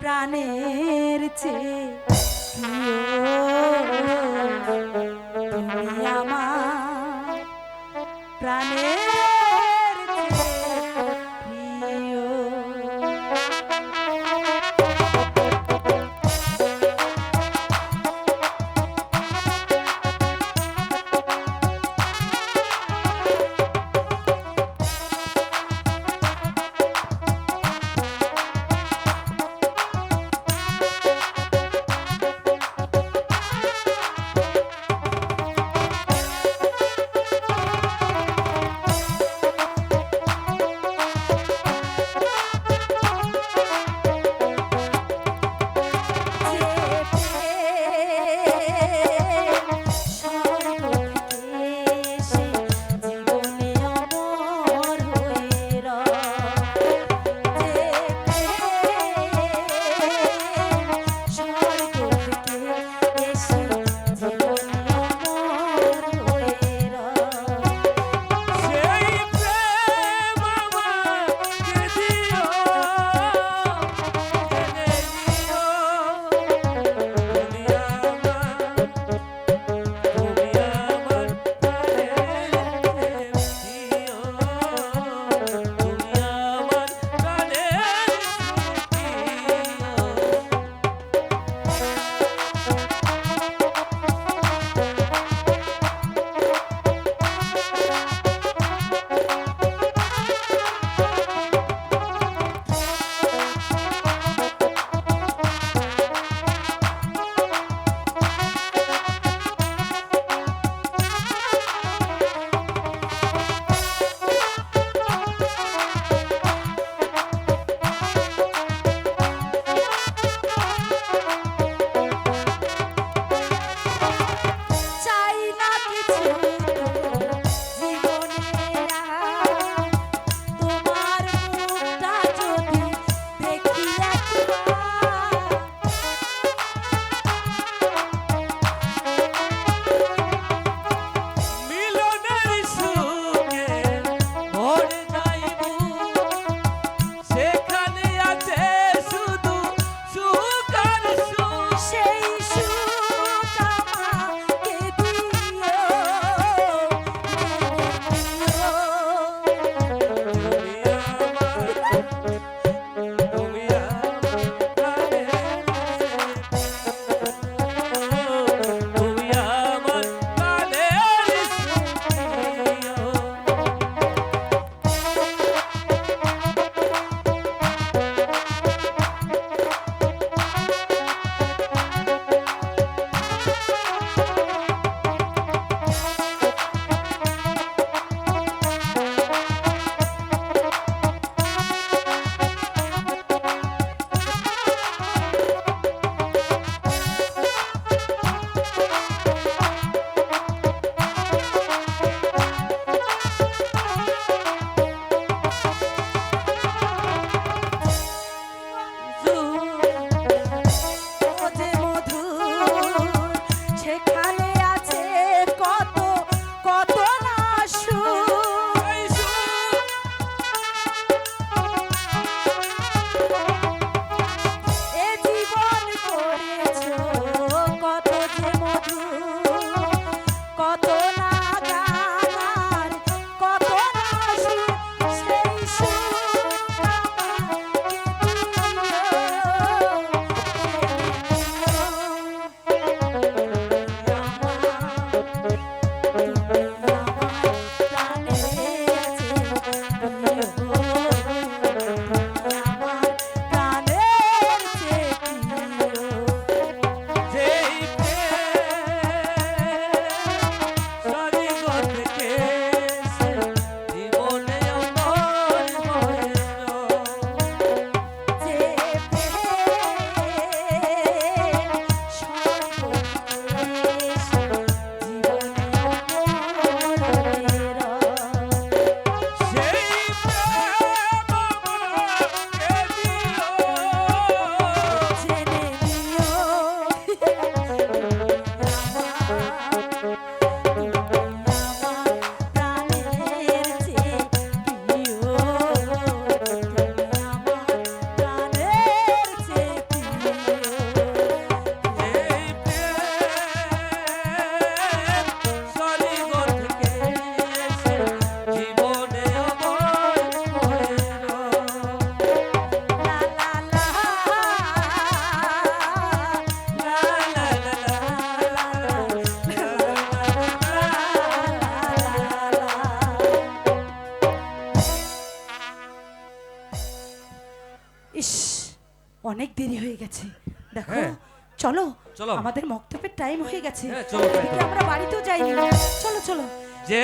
প্রাণের চেয়ে তুমি আমার প্রাণের ইস অনেক দেরি হয়ে গেছে। দেখো হ্যাঁ। চলো চলো। আমাদের মক্তবের টাইম হয়ে গেছে। হ্যাঁ, আমরা বাড়িতেও যাইনি। চলো চলো। যে